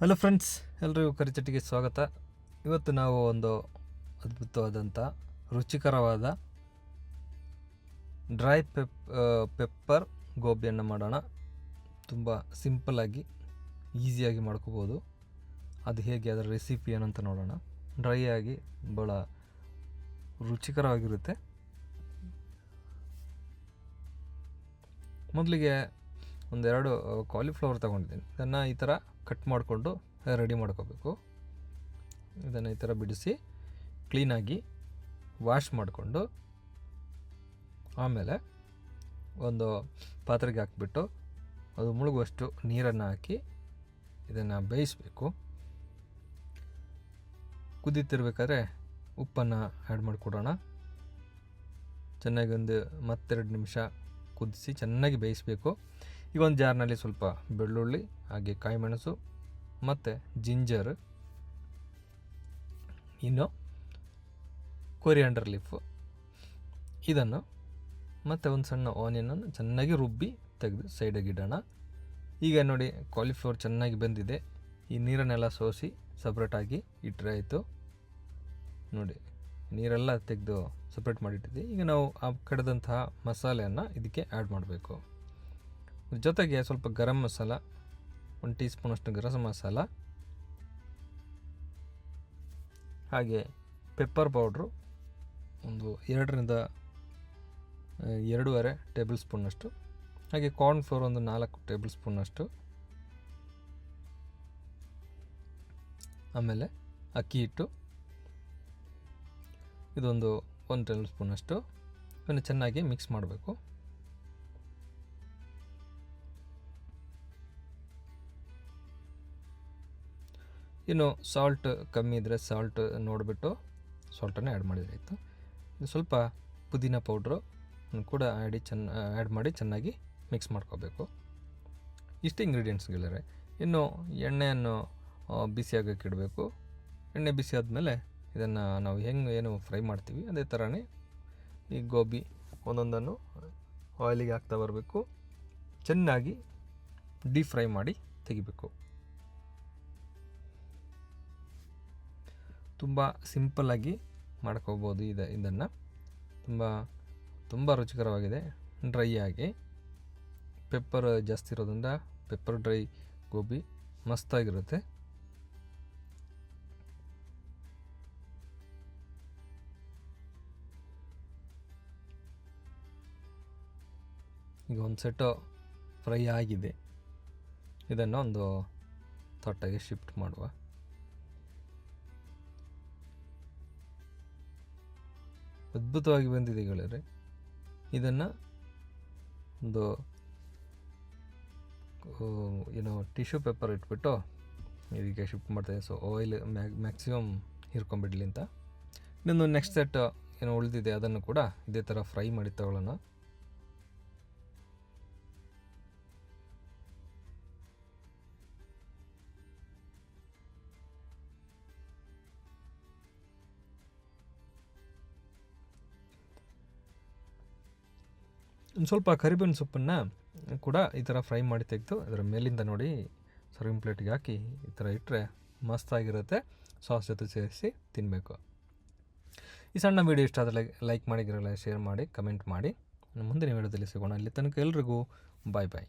Hello friends ಎಲ್ರಿಗೂ ಕರಿಚಟ್ಟಿಗೆ ಸ್ವಾಗತ. ಇವತ್ತು ನಾವು ಒಂದು ಅದ್ಭುತವಾದಂಥ ರುಚಿಕರವಾದ ಡ್ರೈ ಪೆಪ್ ಪೆಪ್ಪರ್ ಗೋಬಿಯನ್ನು ಮಾಡೋಣ. ತುಂಬ ಸಿಂಪಲ್ಲಾಗಿ ಈಸಿಯಾಗಿ ಮಾಡ್ಕೋಬೋದು. ಅದು ಹೇಗೆ, ಅದರ ರೆಸಿಪಿ ಏನಂತ ನೋಡೋಣ. ಡ್ರೈ ಆಗಿ ಭಾಳ ರುಚಿಕರವಾಗಿರುತ್ತೆ. ಮೊದಲಿಗೆ ಒಂದೆರಡು ಕಾಲಿಫ್ಲವರ್ ತೊಗೊಂಡಿದ್ದೀನಿ. ಇದನ್ನು ಈ ಥರ ಕಟ್ ಮಾಡಿಕೊಂಡು ರೆಡಿ ಮಾಡ್ಕೋಬೇಕು. ಇದನ್ನು ಈ ಥರ ಬಿಡಿಸಿ ಕ್ಲೀನಾಗಿ ವಾಶ್ ಮಾಡಿಕೊಂಡು ಆಮೇಲೆ ಒಂದು ಪಾತ್ರೆಗೆ ಹಾಕಿಬಿಟ್ಟು ಅದು ಮುಳುಗುವಷ್ಟು ನೀರನ್ನು ಹಾಕಿ ಇದನ್ನು ಬೇಯಿಸಬೇಕು. ಕುದೀತಿರ್ಬೇಕಾದ್ರೆ ಉಪ್ಪನ್ನು ಆ್ಯಡ್ ಮಾಡಿಕೊಡೋಣ. ಚೆನ್ನಾಗಿ ಒಂದು ಮತ್ತೆರಡು ನಿಮಿಷ ಕುದಿಸಿ ಚೆನ್ನಾಗಿ ಬೇಯಿಸಬೇಕು. ಈಗ ಒಂದು ಜಾರ್ನಲ್ಲಿ ಸ್ವಲ್ಪ ಬೆಳ್ಳುಳ್ಳಿ, ಹಾಗೆ ಕಾಯಿಮೆಣಸು, ಮತ್ತು ಜಿಂಜರ್, ಇನ್ನು ಕೊರಿಯಾಂಡರ್ ಲೀಫು. ಇದನ್ನು ಮತ್ತು ಒಂದು ಸಣ್ಣ ಆನಿಯನನ್ನು ಚೆನ್ನಾಗಿ ರುಬ್ಬಿ ತೆಗೆದು ಸೈಡಿಗೆ ಇಡೋಣ. ಈಗ ನೋಡಿ ಕಾಲಿಫ್ಲವರ್ ಚೆನ್ನಾಗಿ ಬೆಂದಿದೆ. ಈ ನೀರನ್ನೆಲ್ಲ ಸೋಸಿ ಸಪ್ರೇಟಾಗಿ ಇಟ್ಟರೆ ಆಯಿತು. ನೋಡಿ, ನೀರೆಲ್ಲ ತೆಗೆದು ಸಪ್ರೇಟ್ ಮಾಡಿಟ್ಟಿದ್ದೆ ಈಗ ನಾವು ಆ ಕಡೆದಂತಹ ಮಸಾಲೆಯನ್ನು ಇದಕ್ಕೆ ಆ್ಯಡ್ ಮಾಡಬೇಕು. ಜೊತೆಗೆ ಸ್ವಲ್ಪ ಗರಂ ಮಸಾಲ, ಒಂದು ಟೀ ಸ್ಪೂನಷ್ಟು ಗರಂ ಮಸಾಲ, ಹಾಗೆ ಪೆಪ್ಪರ್ ಪೌಡ್ರು ಒಂದು ಎರಡರಿಂದ ಎರಡೂವರೆ ಟೇಬಲ್ ಸ್ಪೂನಷ್ಟು ಹಾಗೆ ಕಾರ್ನ್ ಫ್ಲೋರ್ ಒಂದು ನಾಲ್ಕು ಟೇಬಲ್ ಸ್ಪೂನಷ್ಟು ಆಮೇಲೆ ಅಕ್ಕಿ ಹಿಟ್ಟು, ಇದೊಂದು ಒಂದು ಟೇಬಲ್ ಸ್ಪೂನಷ್ಟು ಇದನ್ನು ಚೆನ್ನಾಗಿ ಮಿಕ್ಸ್ ಮಾಡಬೇಕು. ಇನ್ನು ಸಾಲ್ಟ್ ಕಮ್ಮಿ ಇದ್ದರೆ ಸಾಲ್ಟ್ ನೋಡಿಬಿಟ್ಟು ಸಾಲ್ಟನ್ನು ಆ್ಯಡ್ ಮಾಡಿದರೆ ಆಯಿತು. ಇನ್ನು ಸ್ವಲ್ಪ ಪುದೀನ ಪೌಡ್ರು ಕೂಡ ಆ್ಯಡಿ ಚೆನ್ನ ಆ್ಯಡ್ ಮಾಡಿ ಚೆನ್ನಾಗಿ ಮಿಕ್ಸ್ ಮಾಡ್ಕೋಬೇಕು. ಇಷ್ಟು ಇಂಗ್ರೀಡಿಯೆಂಟ್ಸ್ಗಳಿವೆ ಇನ್ನು ಎಣ್ಣೆಯನ್ನು ಬಿಸಿ ಇಡಬೇಕು. ಎಣ್ಣೆ ಬಿಸಿ ಆದಮೇಲೆ ಇದನ್ನು ನಾವು ಹೆಂಗೆ, ಏನು ಫ್ರೈ ಮಾಡ್ತೀವಿ, ಅದೇ ಥರನೇ ಈ ಗೋಬಿ ಒಂದೊಂದನ್ನು ಆಯಿಲಿಗೆ ಹಾಕ್ತಾ ಬರಬೇಕು. ಚೆನ್ನಾಗಿ ಡೀಪ್ ಫ್ರೈ ಮಾಡಿ ತೆಗಿಬೇಕು. ತುಂಬ ಸಿಂಪಲ್ಲಾಗಿ ಮಾಡ್ಕೋಬೋದು ಇದು, ಇದನ್ನು. ತುಂಬ ತುಂಬ ರುಚಿಕರವಾಗಿದೆ. ಡ್ರೈ ಆಗಿ. ಪೆಪ್ಪರ್ ಜಾಸ್ತಿ ಇರೋದ್ರಿಂದ ಪೆಪ್ಪರ್ ಡ್ರೈ ಗೋಬಿ ಮಸ್ತಾಗಿರುತ್ತೆ. ಈಗ ಒಂದು ಸೆಟ್ಟು ಫ್ರೈ ಆಗಿದೆ. ಇದನ್ನು ಒಂದು ತೊಟ್ಟೆಗೆ ಶಿಫ್ಟ್ ಮಾಡುವ. ಅದ್ಭುತವಾಗಿ ಬಂದಿದೆ ಗೆಳೆಯರೆ. ಇದನ್ನು ಒಂದು ಏನೋ ಟಿಶ್ಯೂ ಪೇಪರ್ ಇಟ್ಬಿಟ್ಟು ಇದಕ್ಕೆ ಶಿಫ್ಟ್ ಮಾಡ್ತೇನೆ. ಸೊ ಆಯಿಲ್ ಮ್ಯಾಕ್ ಮ್ಯಾಕ್ಸಿಮಮ್ ಹೀರ್ಕೊಂಬಿಡ್ಲಿ ಅಂತ. ಇನ್ನೊಂದು ನೆಕ್ಸ್ಟ್ ಸೆಟ್ ಏನೋ ಉಳಿದಿದೆ, ಅದನ್ನು ಕೂಡ ಇದೇ ಥರ ಫ್ರೈ ಮಾಡಿ ತಗೊಳ್ಳೋಣ. ಒಂದು ಸ್ವಲ್ಪ ಕರಿಬೇವಿನ ಸೊಪ್ಪನ್ನು ಕೂಡ ಈ ಥರ ಫ್ರೈ ಮಾಡಿ ತೆಗೆದು ಅದರ ಮೇಲಿಂದ ನೋಡಿ ಸರ್ವಿಂಗ್ ಪ್ಲೇಟಿಗೆ ಹಾಕಿ ಈ ಥರ ಇಟ್ಟರೆ ಮಸ್ತಾಗಿರುತ್ತೆ. ಸಾಸ್ ಜೊತೆ ಸೇರಿಸಿ ತಿನ್ನಬೇಕು ಈ ಸಣ್ಣ ವೀಡಿಯೋ ಇಷ್ಟ ಆದರೆ ಲೈಕ್ ಮಾಡಿಗಿರಲ್ಲ ಶೇರ್ ಮಾಡಿ ಕಮೆಂಟ್ ಮಾಡಿ. ಮುಂದಿನ ವೀಡಿಯೋದಲ್ಲಿ ಸಿಗೋಣ. ಅಲ್ಲಿ ತನಕ ಎಲ್ರಿಗೂ ಬಾಯ್ ಬಾಯ್